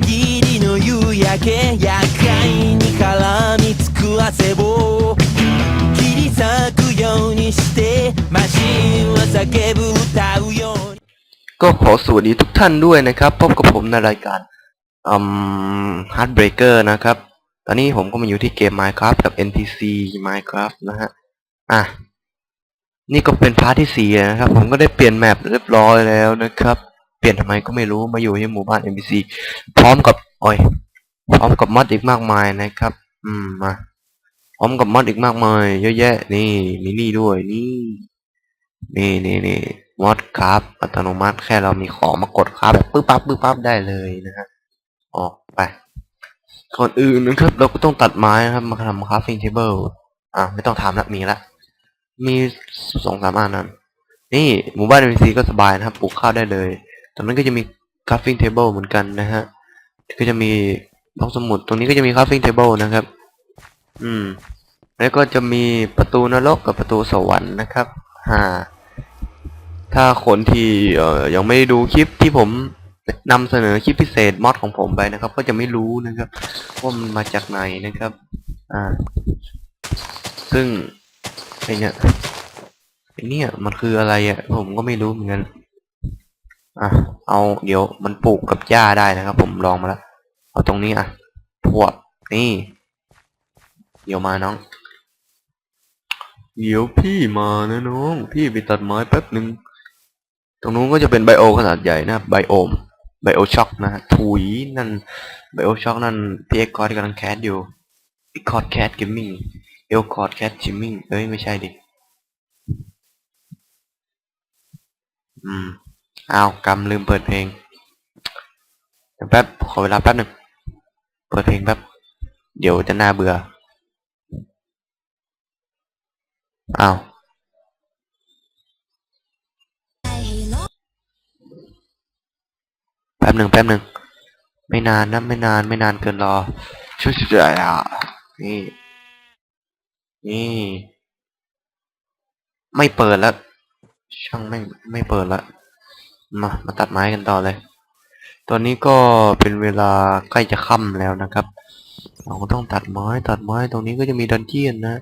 ぎりの夕焼け厄介に絡みつく汗を切り裂くようにしてマシンは叫ぶ歌うように ก็ขอสวัสดีทุกท่านด้วยนะครับ พบกับผมในรายการอืม Heartbreaker นะครับ ตอนนี้ผมก็มาอยู่ที่เกม Minecraft กับ NPC Minecraft นะฮะ อ่ะ นี่ก็เป็นพาร์ทที่สี่นะครับ ผมก็ได้เปลี่ยนแมปเรียบร้อยแล้วนะครับ เปลี่ยนทำไมก็ไม่รู้มาอยู่ที่หมู่บ้าน NPC พร้อมกับโอ้ยพร้อมกับมอดอีกมากมายนะครับ อืมมาพร้อมกับมอดอีกมากมาย เยอะแยะ นี่มีนี่ด้วยนี่นี่นี่นี่มอดครับอัตโนมัติแค่เรามีของมากดครับแบบปึ๊บปั๊บปึ๊บปั๊บได้เลยนะฮะออกไปก่อนอื่นนะครับ เราก็ต้องตัดไม้นะครับมาทำคราฟฟิ้งเทเบิลอะไม่ต้องทำละมีละมีสองสามอันนั้นนี่หมู่บ้าน NPC ก็สบายนะครับปลูกข้าวได้เลย ตรงนั้นก็จะมีคราฟฟิ้งเทเบิลเหมือนกันนะฮะ ก็จะมีห้องสมุด ตรงนี้ก็จะมีคราฟฟิ้งเทเบิลนะครับ อืม แล้วก็จะมีประตูนรกกับประตูสวรรค์นะครับฮ่าถ้าคนที่เอ่อยังไม่ได้ดูคลิปที่ผมนำเสนอคลิปพิเศษมอดของผมไปนะครับ ก็จะไม่รู้นะครับว่ามันมาจากไหนนะครับ อ่า ซึ่งไอเนี่ยไอเนี่ยมันคืออะไรอะ่ะผมก็ไม่รู้เหมือนกัน อะ เอาเดี๋ยวมันปลูกกับหญ้าได้นะครับ ผมลองมาแล้ว เอาตรงนี้อะพวกนี่ เดี๋ยวมาน้อง เดี๋ยวพี่มานะน้อง พี่ไปตัดไม้แป๊บหนึ่ง ตรงนู้นก็จะเป็นไบโอขนาดใหญ่นะไบโอม ไบโอช็อกนะถุยนั่น ไบโอช็อกนั่นพี่เอ็กคอร์ดกำลังแคสอยู่เอ็กคอร์ดแคสเกมมิ่งเอลคอร์ดแคสจิมมิ่งเอ้ยไม่ใช่ดิ อืม อ้าวกำลืมเปิดเพลงเดี๋ยวแป๊บขอเวลาแป๊บหนึ่งเปิดเพลงแป๊บเดี๋ยวจะน่าเบื่ออ้าวแป๊บหนึ่งแป๊บหนึ่งไม่นานนะไม่นานไม่นานเกินรอช่วยช่วยอะนี่นี่ไม่เปิดแล้วช่างไม่ไม่เปิดแล้ว มามาตัดไม้กันต่อเลย ตอนนี้ก็เป็นเวลาใกล้จะค่ำแล้วนะครับ เราก็ต้องตัดไม้ตัดไม้ตรงนี้ก็จะมีดันเจียนนะ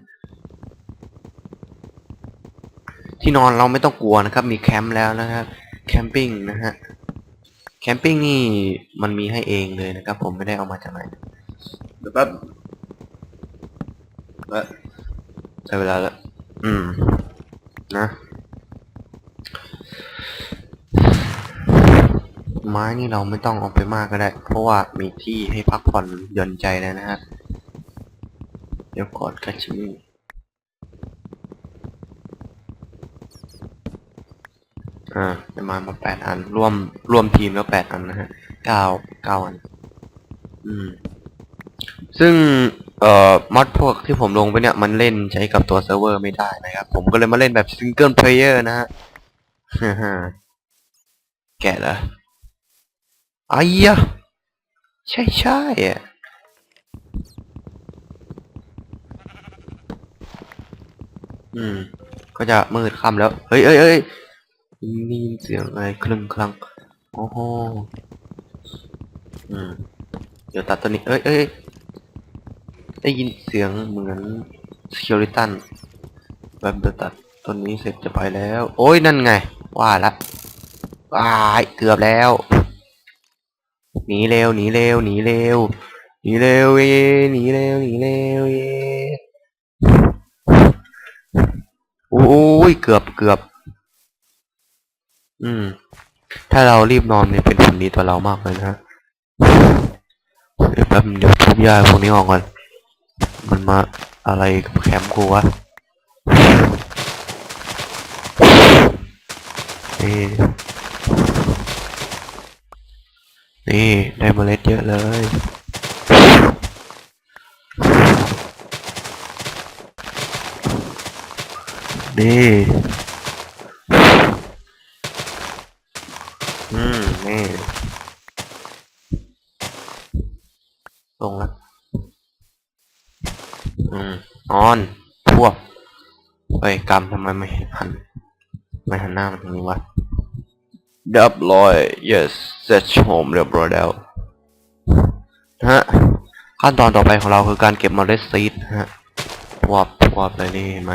ที่นอนเราไม่ต้องกลัวนะครับ มีแคมป์แล้วนะครับแคมปิ้งนะฮะแคมปิ้งนี่มันมีให้เองเลยนะครับ ผมไม่ได้เอามาจากไหนเดี๋ยวแป๊บแป๊บได้เวลาแล้ว อืม นะ ไม้นี่เราไม่ต้องเอาไปมากก็ได้ เพราะว่ามีที่ให้พักผ่อนหย่อนใจแล้วนะฮะ เดี๋ยวกอดกัชิมอ่าได้มามาแปดอันร่วมร่วมทีมแล้วแปดอันนะฮะเก้าเก้าอัน อืม ซึ่งเอ่อมอดพวกที่ผมลงไปเนี่ย มันเล่นใช้กับตัวเซิร์ฟเวอร์ไม่ได้นะครับ ผมก็เลยมาเล่นแบบซิงเกิลเพลเยอร์นะฮะแกะเหรอ ไอ้ยะใช่ใช่อะอืม ก็จะมืดค่ำแล้ว เฮ้ยเฮ้ยเฮ้ยมีเสียงอะไรคลึงคลังโอ้โหอืม เดี๋ยวตัดตัวนี้ เอ้ยเอ้ยได้ยินเสียงเหมือนสกิลิตันแบบเดี๋ยวตัดต้นนี้เสร็จจะไปแล้ว โอ้ยนั่นไง ว่าละวายเกือบแล้ว หนีเร็วหนีเร็วหนีเร็วหนีเร็วเย่หนีเร็วหนีเร็วเย่โอ้ยเกือบเกือบอืม ถ้าเรารีบนอนเนี่ยเป็นผลดีต่อเรามากเลยนะฮะแป๊บเดี๋ยวทุบยาพวกนี้ออกก่อน มันมาอะไรกับแคมป์กูวะนี่ นี่ได้เมล็ดเยอะเลย นี่ อืม นี่ลงแล้วอืมออนพวกเฮ้ยกรรมทำไมไม่หัน ไม่หันหน้ามาทางนี้วะ เรียบร้อย yes เสร็จโฮมเรียบร้อยแล้วนะฮะขั้นตอนต่อไปของเราคือการเก็บเมล็ดซีดนะฮะพวบพวบเลยนี่เห็นไหม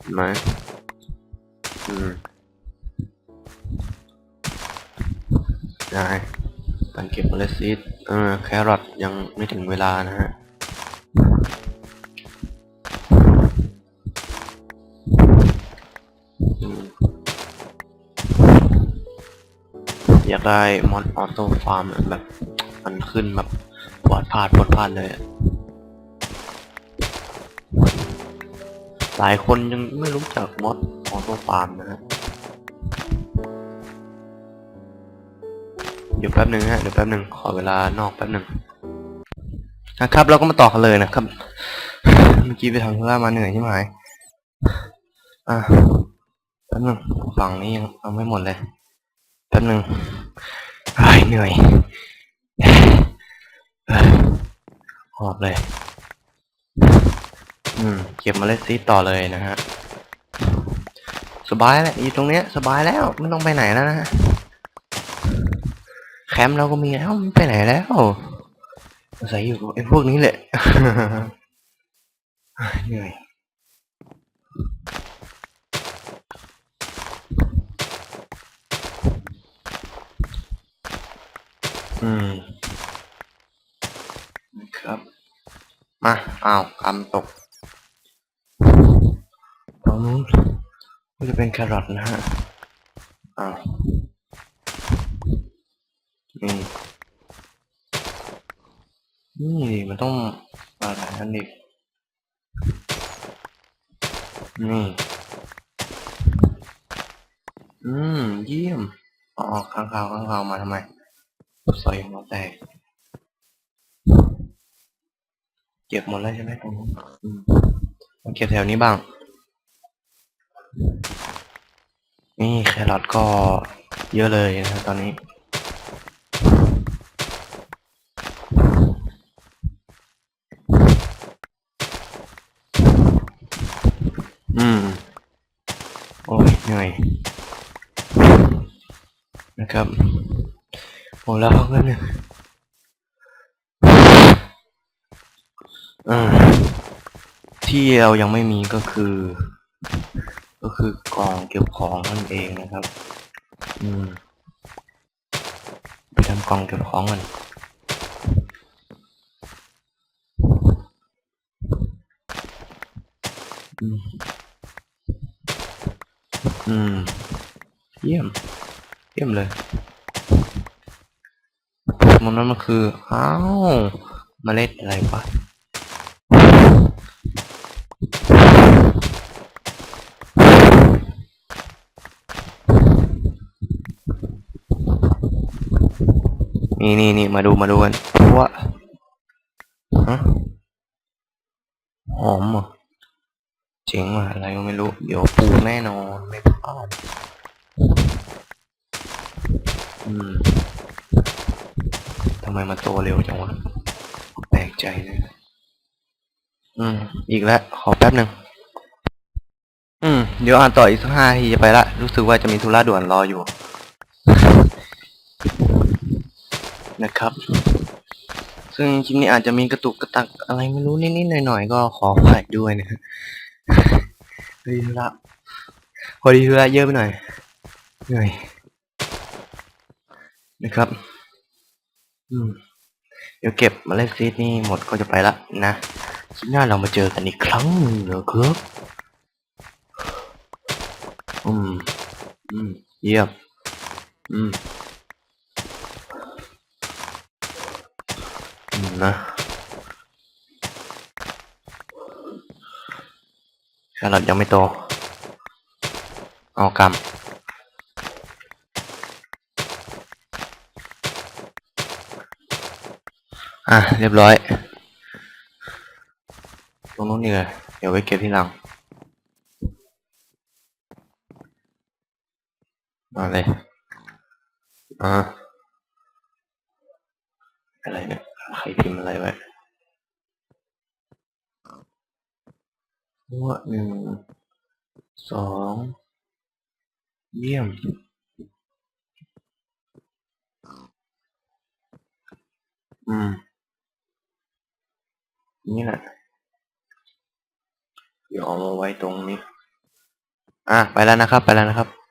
เห็นไหมอืมได้การเก็บเมล็ดซีดเออแครอทยังไม่ถึงเวลานะฮะ อยากได้มอนออโต้ฟาร์มแบบมันขึ้นแบบปวดพลาดปวดพลาดเลยหลายคนยังไม่รู้จักมอดออโต้ฟาร์มนะฮะเดี๋ยวแป๊บหนึ่งฮะเดี๋ยวแป๊บหนึ่งขอเวลานอกแป๊บหนึ่งนะครับเราก็มาต่อกันเลยนะครับ เมื่อกี้ไปทำธุระมาเหนื่อยใช่ไหมอะแป๊บหนึ่งฝั่งนี้ยังเอาไม่หมดเลย แป๊บหนึ่งเฮ้ยเหนื่อยเอ้ยหอบเลย อืม เก็บเมาเล็ดซีต่อเลยนะฮะ สบายแหละอยู่ตรงเนี้ย สบายแล้วไม่ต้องไปไหนแล้วนะฮะ แคมป์เราก็มีแล้วไม่ไปไหนแล้วอาศัยอยู่กับไอ้พวกนี้แหละเหนื่อย อืมนะครับ มาอ้าวคำตกตรงนู้นก็จะเป็นแครอทนะฮะอ้าวนี่นี่มันต้องอะไรนั่นดินี่อืม เยี่ยมอ๋อข้างข่าวข้างข่าวมาทำไม ใส่หัวแตกเก็บหมดแล้วใช่ไหมตรงนู้มมาเก็บแถวนี้บ้าง นี่แครอทก็เยอะเลยนะตอนนี้อืม โอ้ยเหนื่อยนะครับ หมแล้วครับเพื่อนเนี่ยที่เรายังไม่มีก็คือ ก็คือกล่องเก็บของนั่นเองนะครับ อืมไปทำกล่องเก็บของกันอืมอืมเยี่ยม เยี่ยมเลย มันนั้นมันคือ อ้าวเมล็ดอะไรวะนี่นี่นี่มาดูมาดูกันว่าฮะหอมเหรอะเจ๋งว่ะอะไรก็ไม่รู้ เดี๋ยวปูแน่นอน ไม่พลาดอืม ทำไมมาโตเร็วจังวะแปลกใจเลยอืม อีกแล้ว ขอแป๊บหนึ่งอืม เดี๋ยวอ่านต่ออีกสักห้าทีจะไปละ รู้สึกว่าจะมีธุระด่วนรออยู่ นะครับ ซึ่งคลิปนี้อาจจะมีกระตุกกระตักอะไรไม่รู้นิดๆหน่อยๆ ก็ขออภัยด้วยนะพอดีธุระพอดีธุระเยอะไปหน่อยเหนื่อยนะครับ เดี๋ยวเก็บเมาเล็ดซีดนี่หมดก็จะไปละนะคลิปหน้าเรามาเจอกันอีกครั้งหนึ่งนะครับอืม อืม เยี่ยมอืมอืม นะแครอทยังไม่โต เอากำ อะเรียบร้อย ตรงนู้นนี่เลยเดี๋ยวไว้เก็บที่หลังมาเลยอ่าอะไรเนี่ย ใครพิมพ์อะไรไว้หัวหนึ่งสองเยี่ยมอืม นี่แหละ เดี๋ยวเอามาไว้ตรงนี้ อะ ไปแล้วนะครับ ไปแล้วนะครับ